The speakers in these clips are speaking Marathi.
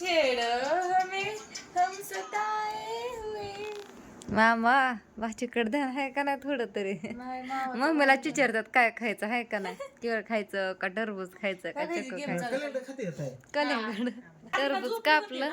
छेड़ हमें हम सताए हुए। मामा भाजीकडे ध्यान आहे का नाही थोडं तरी? नाही मावा मम्मीला चिचारतात काय खायचं आहे का नाही? केळ खायचं का टरबूज खायचं का काय चक्क खायचं? कलिंगड टरबूज कापलं.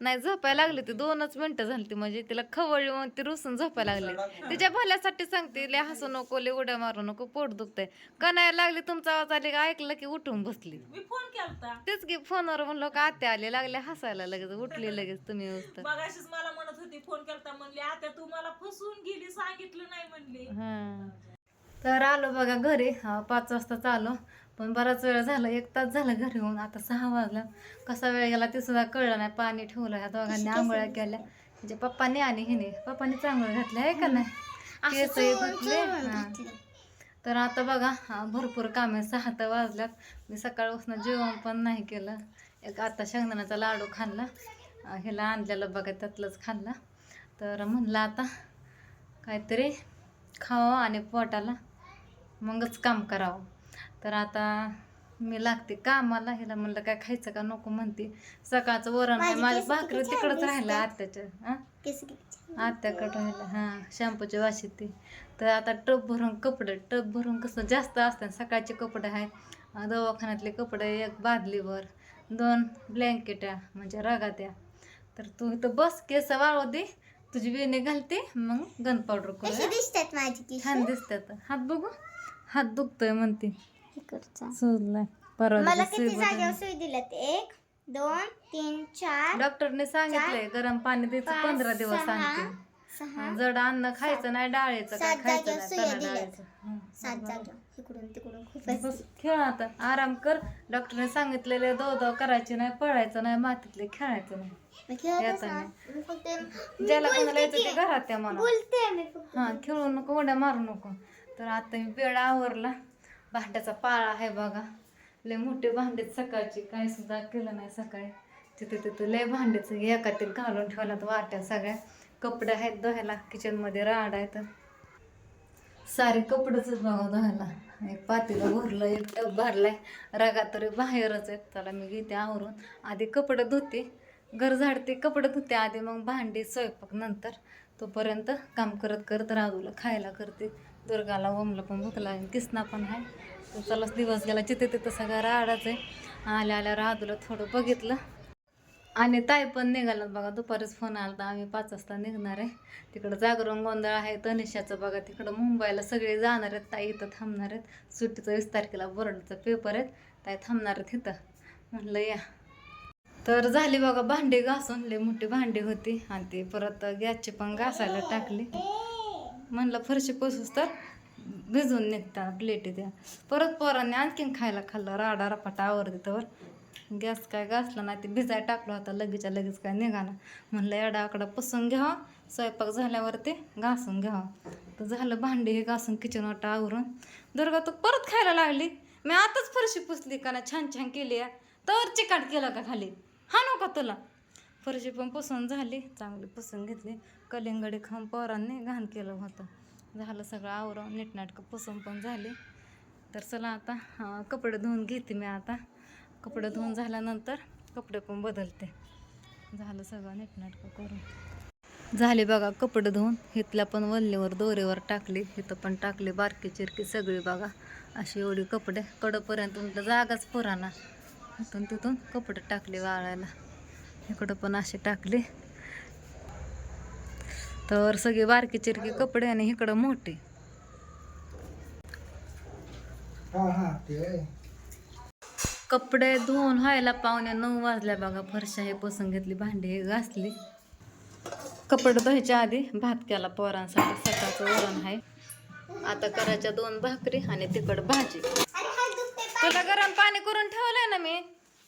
नाही झोपायला लागली ती दोनच मिनिटं झाली ती म्हणजे तिला खवळली मग ती रुसून झोपायला लागली. तिच्या भल्यासाठी सांगते लय हसू नको लय उड्या मारू नको पोट दुखतंय. का नाही लागली तुमचा आवाज आले का? ऐकलं की उठून बसली. मी फोन केलता. तेच की फोनवर म्हणलो का आत्या आले लागले हसायला लगेच. उठली लगेच तुम्ही मगाशीच मला म्हणत होती फोन केलता. म्हणली आता तू मला फसवून गेली सांगितलं नाही म्हणली. हा. तर आलो बघा घरी. हा, पाच वाजता चालू. पण बराच वेळ झाला एक तास झाला घरी येऊन. आता सहा वाजला. कसा वेळ गेला ते सुद्धा कळलं नाही. पाणी ठेवलं ह्या दोघांनी आंघोळ्या केल्या. म्हणजे पप्पाने आणि हिने. पप्पाने चांगलं घातलं आहे का नाही? केस. तर आता बघा भरपूर काम आहे सहा तर वाजल्यात. मी सकाळपासून जेवण पण नाही केलं. एक आता शेंगदाण्याचा लाडू खाल्ला. ह्याला आणलेलं बघा त्यातलंच खाल्ला. तर म्हणलं आता काहीतरी खावं आणि पोटाला. मगच काम करावं. तर आता मी लागते कामाला. ह्याला म्हणलं काय खायचं का नको? म्हणते. सकाळचं वरण आहे. माझी भाकरी तिकडंच राहिलं आत्याच्या. हां आत्याकडं राहिलं हां शॅम्पूची वाशी ती तर आता टप भरून कपडे टप भरून कसं जास्त असतात सकाळचे कपडे आहे दवाखान्यातले कपडे एक बादलीवर दोन ब्लँकेट्या म्हणजे रगात्या तर तू इथं बस केस वाळू दे. तुझी वेणी घालते. मग गन पावडर करू दिसतात माझी ती छान दिसतात. हात बघू. हात दुखतोय म्हणते. इकडचा. सुजलाय परवा मला दिवशी किती सुई जागेवर. सुई दिल्यात? एक दोन तीन चार डॉक्टरने सांगितलंय गरम पाणी द्यायचं पाच, पंधरा दिवस सहा, सांगते सहा जड अन्न खायचं नाही डाळीचं काय सात खायचं जागेवर नाही सुया चणा दिल्यात. डाळीचं. हं. सात जागेवर इकडून तिकडून खूप बस खेळ आता. आराम कर. डॉक्टरने सांगितलेले दो दो करायची नाही पळायचं नाही मातीतले खेळायचं नाही. मी. मी फक्त ज्याला कोणाला यायचं ते घरात त्या मला. बोलते मी फक्त. हा खेळू नको उड्या मारू नको. तर आता मी बेड आवरला. भांड्याचा पाळा आहे बघा. लय मोठे भांडेच सकाळची काही सुद्धा केलं नाही सकाळी. तिथे तिथे लय भांडेच एकातील घालून ठेवल्यात वाट्या सगळ्या. कपडे आहेत धुवायला किचनमध्ये राड आहेत सारे कपडेच बघा धुवायला. एक पातीला भरलं एक टप भरलाय. रगा तरी बाहेरच आहेत. त्याला मी घेते आवरून. आधी कपडे धुते. घर झाडते कपडे धुते. आधी मग भांडी स्वयंपाक नंतर. तोपर्यंत काम करत करत राहूला खायला करते. दुर्गाला ओमला पण भुकला लागेल किसना पण आहे. तर चलाच दिवस गेला जिथे तिथं सगळा राडाच आहे. आल्या आल्या राहूला थोडं बघितलं. आणि ताई पण निघाला बघा दुपारीच फोन आला तर आम्ही पाच वाजता निघणार आहे. तिकडं जागरण गोंधळ आहे तनिषाचं बघा. तिकडं मुंबईला सगळे जाणार आहेत. ताई इथं थांबणार आहेत. सुट्टीचं वीस तारखेला बोर्डाचा पेपर आहेत. ताई थांबणार आहेत इथं. म्हणलं या. तर झाली बघा भांडी घासून. लई मोठी भांडी होती. आणि ती परत गॅसची पण घासायला टाकली. म्हणलं फरशी पुसूस तर भिजून निघतात प्लेटी त्या परत पोरांनी आणखीन खायला खाल्लं राडा रपाटा आवरते तर. गॅस काय घासला नाही ते भिजाय टाकला होता लगेचच्या लगेच काय निघाला. म्हणलं एडाकडं पुसून घ्यावा स्वयंपाक झाल्यावरती घासून घ्यावा. तर झालं भांडी हे घासून किचन वाटा आवरून. दुर्गा तू परत खायला लागली. मी आताच फरशी पुसली का ना छान छान केली आहे. तर चिकाट केलं का खाली? हा नका तुला. फरशी पण पुसून झाली चांगली पुसून घेतली. कलिंगडी खाऊन पोरांनी घाण केलं होतं. झालं सगळं आवरून नीटनाटकं पुसून पण झाली. तर चला आता कपडे धुवून घेते मी आता. कपडे धुवून झाल्यानंतर कपडे पण बदलते. झालं सगळं नीटनाटकं करून. झाले बघा कपडे धुवून. हिथल्या पण वल्लीवर दोरीवर टाकली. इथं पण टाकली बारकी चिरकी सगळी बघा. अशी एवढी कपडे. कडपर्यंत उलट जागाच पुराणा इथून तिथून कपडे टाकले वाळायला. इकडं पण असे टाकले. तर सगळे बारकी चिरकी कपडे आणि इकडं मोठे. हा हा. कपडे धुवून व्हायला पावणे नऊ वाजल्या बघा. फरशा हे पुसून घेतली भांडी हे घासली. कपडे धुवायच्या आधी भात केला पोरांसाठी. सकाळचं वरण आहे. आता करायच्या दोन भाकरी आणि तिकड भाजी. तुला गरम पाणी करून ठेवलंय ना मी?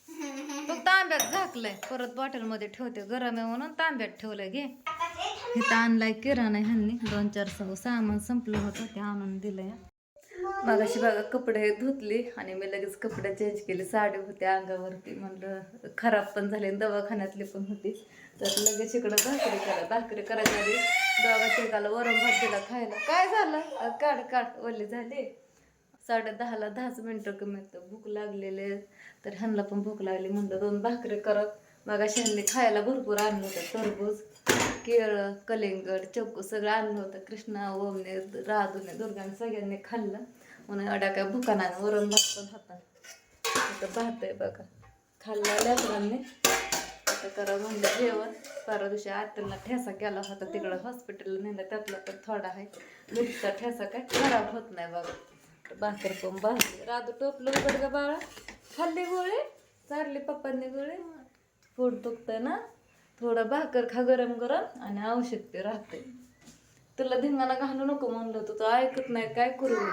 तो तांब्यात झाकलंय. परत बॉटलमध्ये ठेवते गरम आहे म्हणून तांब्यात ठेवलंय घे. इथं आणलाय किराणा ह्यांनी. दोन चार सगळं सामान संपलं होतं ते आणून दिलंय. मगाशी बघा कपडे धुतली आणि मी लगेच कपडे चेंज केले. साडी होती अंगावरती. म्हणलं खराब पण झाली दवाखान्यातली पण होती. तर लगेच इकडं भाकरी करा. भाकरी करायच्या आधी दवाखान्यात वरण भात दिला खायला. काय झालं? काढ काढ. ओली झाली. साडे दहाला दहाच मिनटं कमी होतं भूक लागलेले तर ह्यांना पण भूक लागली म्हणलं दोन भाकरी करत. मग ह्यांनी खायला भरपूर आणलं होतं. टरबूज केळं कलिंगड चक्कू सगळं आणलं होतं. कृष्णा ओमने राधूने दुर्गाने सगळ्यांनी खाल्लं. म्हणून एवढ्या काय भुका वरण भात पण होता. आता भात आहे बघा. खाल्लं लेकरांनी. आता करा म्हणलं जेवण. परवा दिवशी आत्यांना ठेसा केला होता. तिकडं हॉस्पिटलला नेलं. त्यातला पण थोडा आहे. मिरचा ठेसा काय खराब होत नाही बघा. भाकर पण भाजली? राधू टोपलं उघड का बाळा. खाल्ली गोळे चारले पप्पांनी गोळे. पोट दुखतंय ना? थोडं भाकर खा गरम गरम आणि औषध ते राहते तुला धिंगाणा घालू नको म्हणलं होतं तू ऐकत नाही काय करू मी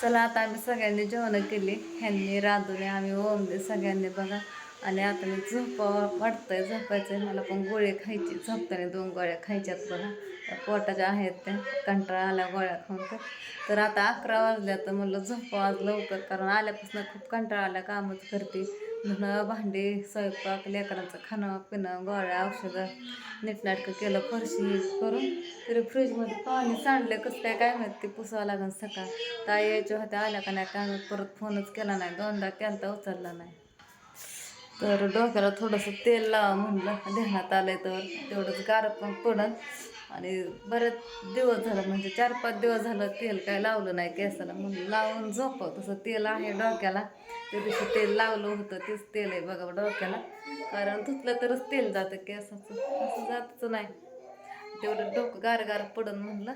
चला आता आम्ही सगळ्यांनी जेवण केली. ह्यांनी राधूने आम्ही ओमले सगळ्यांनी बघा. आणि आता मी झोपा वाटतंय झोपायचं मला पण गोळे खायची झोपताना दोन गोळ्या खायच्यात बघा. पोटाच्या आहेत त्या कंटाळा आल्या गोळ्या खाऊन तर. तर आता अकरा वाजल्या तर म्हणलं झोपा आज लवकर कारण आल्यापासून खूप कंटाळा आल्या कामच करते. धुणं भांडी स्वयंपाक लेकरांचं खाणं पिणं गोळ्या औषधं नीटनाटकं केलं फरशी करून. तरी फ्रीजमध्ये पाणी सांडलं कसं काय काय माहिती ते पुसावं लागेल सकाळ. ताई यायच्या होत्या आल्या का नाही काय परत फोनच केला नाही दोनदा केला उचलला नाही. तर डोक्याला थोडंसं तेल लावा म्हणलं ध्यानात आहे तर तेवढंच गार पण पडन. आणि बरेच दिवस झालं म्हणजे चार पाच दिवस झालं तेल काय लावलं नाही केसाला. म्हणून लावून झोपव तसं तेल आहे डोक्याला. त्या दिवशी तेल लावलं होतं तेच तेल आहे बघा डोक्याला. कारण धुतलं तरच तेल जातं केसाचं. असं जातच नाही. तेवढं डोकं गार गार पडन म्हणलं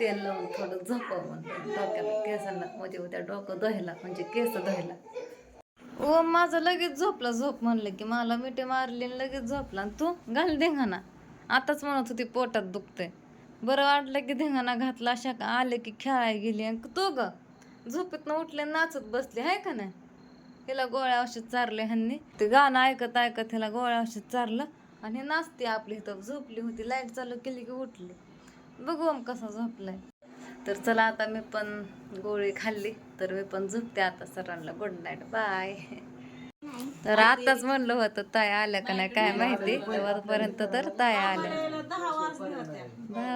तेल लावून थोडं झोपावं म्हणलं. डोक्याला केसांना म्हणजे उद्या डोकं दहायला म्हणजे केस दहायला ओ माझं लगेच झोपला झोप म्हणलं की मला मिठी मारली आणि लगेच झोपला. आणि तू घाल धिंगाणा आताच म्हणत होती पोटात दुखतंय. बरं वाटलं की धिंगाणा घातला अशा का आले की खेळायला गेली आणि तो ग झोपेतनं उठले आणि नाचत बसली आहे का नाही? हिला गोळ्या औषध चारले ह्यांनी. ते गाणं ऐकत ऐकत हिला गोळ्या औषध चारलं आणि नाचते आपली इथं. झोपली होती लाइट चालू केली की उठली. बघू आम कसा झोपलाय. तर चला आता मी पण गोळी खाल्ली तर मी पण झोपते आता सरांना. Good night bye. तर आताच म्हणलं होतं ताय आल्या का नाही काय माहिती? तेव्हापर्यंत तर ताय आल्या. दहा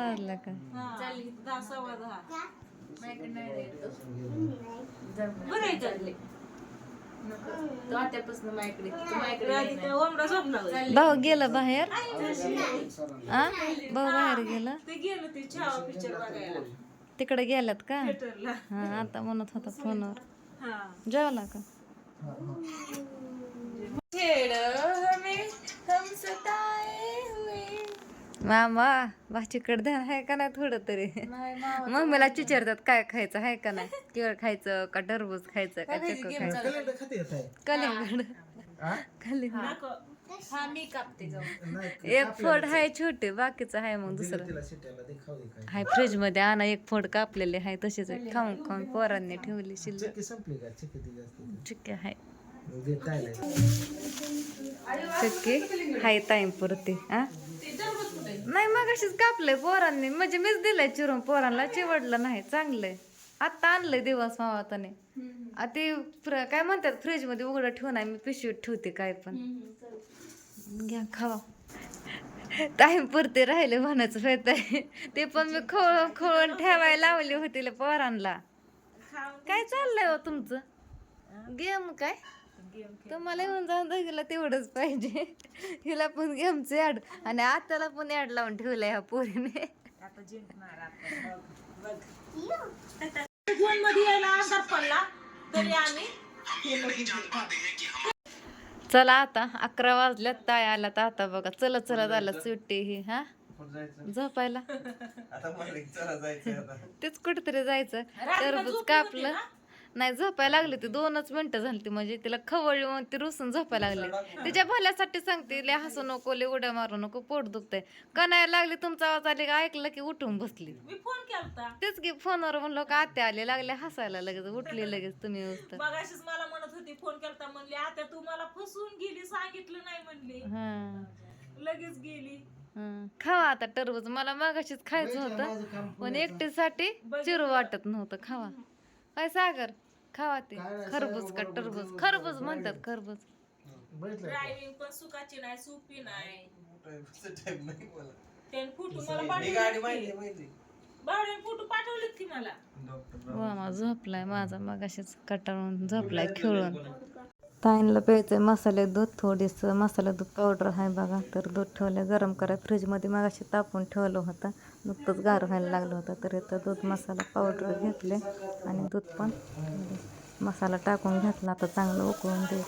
वाजले का? दहा सव्वा दहा भाऊ गेलं बाहेर? आ? भाऊ बाहेर गेला? तिकडे गेल्यात का? हा आता म्हणत होता फोनवर. जेवला का छेड़ हमें हम सताए हुए मामा भाचीकडे ध्यान आहे का नाही थोडं तरी? नाही मावा मम्मीला चिचारतात काय खायचं आहे का नाही? केळ खायचं का टरबूज खायचं का चक्क खायचं? कलिंगड हा? हा मी कापते एक फोड आहे छोटे बाकीचं आहे मग दुसरं. हाय फ्रीजमध्ये आणा एक फोड कापलेले आहे तसेच. खाऊन खाऊन पोरांनी ठेवली शिल्लक. चक्की संपली का? चक्की दिली असते ठीक आहे चक्की हाय टाइम पुरते हा नाही मग अशीच कापलंय पोरांनी. म्हणजे मीच दिलंय चिरून पोरांना चिवडलं नाही चांगलंय. आता आणलंय दिवस मावाताने ते काय म्हणतात फ्रीजमध्ये उघडं ठेवून आहे मी पिशवीत ठेवते काय पण. घ्या खावा. टाइम पुरते राहिले म्हणायचं होत ते पण मी खोळ खोळून ठेवायला लावली होती पोरांना. काय चाललंय हो तुमचं? गेम काय? तुम्हाला येऊन जाऊन दोघीला तेवढंच पाहिजे. हिला पण गेमचं ऍड आणि आताला पण ऍड लावून ठेवलंय ह्या पोरीने. आता जिंकणार आपण. बघ, बघ. फोनमध्ये यायला अंधार पडला? तरी आम्ही हे बघितलं. चला आता अकरा वाजल्यात ताय आला तर आता बघा. चला चला झालं सुट्टी ही हा? झोपायला. तेच कुठेतरी जायचं. टरबूज कापलं. नाही झोपायला लागली ती दोनच मिनिटं झाली ती म्हणजे तिला खवळली मग ती रुसून झोपायला लागली. तिच्या भल्यासाठी सांगते ले हसू नको ले उड्या मारू नको पोट दुखतंय. कणायला लागली तुमचा आवाज आले का ऐकलं की उठून बसली. मी फोन केलता. तेच की फोनवर म्हणलो का आत्या आले? लागले हसायला लगेच. उठली लगेच तुम्ही मगाशीच मला म्हणत होती फोन केलता. म्हणली आता तू मला फसवून गेली सांगितलं नाही म्हणली. हा. लगेच गेली. हा. खावा आता टरबूज. मला मागाशीच खायचं होतं. पण एकटीसाठी चिरू वाटत नव्हतं. खावा. काय सागर? खावा ते. खरबूज का टरबूज खरबूज म्हणतात खरबूज. बघितलं ड्रायव्हिंग पण सुखाची नाही सोपी नाही. त्याने फोटो मला पाठवले भाड्याने फोटो पाठवलेत की मला? मामा झोपलाय माझा मगाशीच. कटाळून झोपलाय खेळून. ताईंला प्यायचं आहे मसाले दूध थोडीसं मसाला दूध पावडर आहे बघा तर दूध ठेवलं गरम करा फ्रीजमध्ये मग अशी तापून ठेवलं होतं. नुकतंच गार व्हायला लागलं होतं. तर इथं दूध मसाला पावडर घेतले आणि दूध पण मसाला टाकून घेतला. आता चांगलं उकळून दे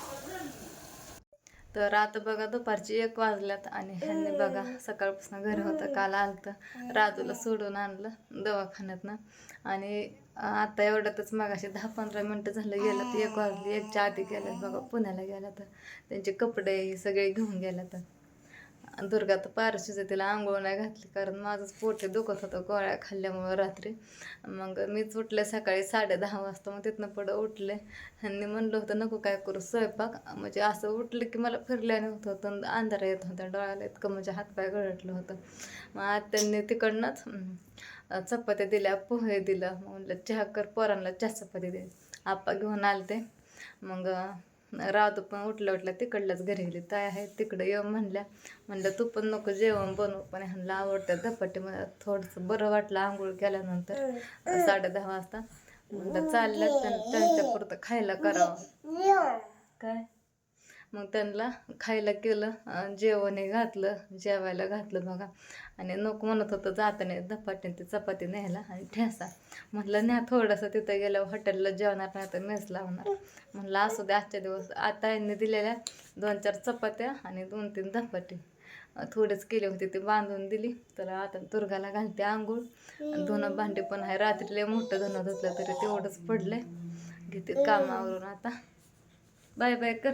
तर आता बघा दुपारची एक वाजल्यात आणि ह्यांनी बघा सकाळपासून घरी होतं काल आलतं. राजूला सोडून आणलं दवाखान्यातनं. आणि आता एवढ्यातच मगाशी दहा पंधरा मिनटं झालं गेलं तर एक वाजली एकच्या आधी गेल्यात बघा पुण्याला गेल्या तर त्यांचे कपडे सगळे घेऊन गेल्या तर दुर्गा तर पारशीचं तिला आंघोळ नाही घातली कारण माझंच पोटे दुखत होतं गोळ्या खाल्ल्यामुळं रात्री. मग मीच उठले सकाळी साडे दहा वाजता मग तिथनं पुढं उठले. आणि म्हणलं होतं नको काय करू स्वयंपाक. म्हणजे असं उठलं की मला फिरल्याने होत होतं अंधारा येत होता डोळ्याला इतकं म्हणजे हातपाय गळटलं होतं. मग आज त्यांनी तिकडनंच चपात्या दिल्या पोहे दिलं. म्हणलं चहा कर पोरांना चहा चपाती दे. आप्पा घेऊन आले ते मग राहतो पण उठल्या उठल्या तिकडल्याच घरी गेली. ताय आहे तिकडं ये म्हणल्या. म्हणलं तू पण नको जेवण बनवू. पण ह्यांना आवडतं धपाटे मला थोडंसं बरं वाटलं आंघोळ केल्यानंतर. साडे दहा वाजता. म्हणलं चाललं त्यां- त्यांच्या पुरतं खायला करावं. काय? मग त्यांना खायला केलं जेवणही जेवण घातलं जेवायला घातलं बघा. आणि नको म्हणत होतं जाताना धपाटीने ते चपाती न्यायला आणि ठेसा. म्हटलं न्या थोडंसं तिथं गेल्यावर हॉटेलला जेवणार नाही तर मेस लावणार. म्हणलं असू दे आजच्या दिवस. आता यांनी दिलेल्या दोन चार चपात्या आणि दोन तीन धपाटी. थोडेच केले होते ते बांधून दिली. तर आता दुर्गाला घालते आंघोळ. आणि धुणं भांडे पण आहे. रात्रीला मोठं धुणं धुतलं तरी तेवढंच पडलंय. घेते कामावरून आता. बाय बाय कर.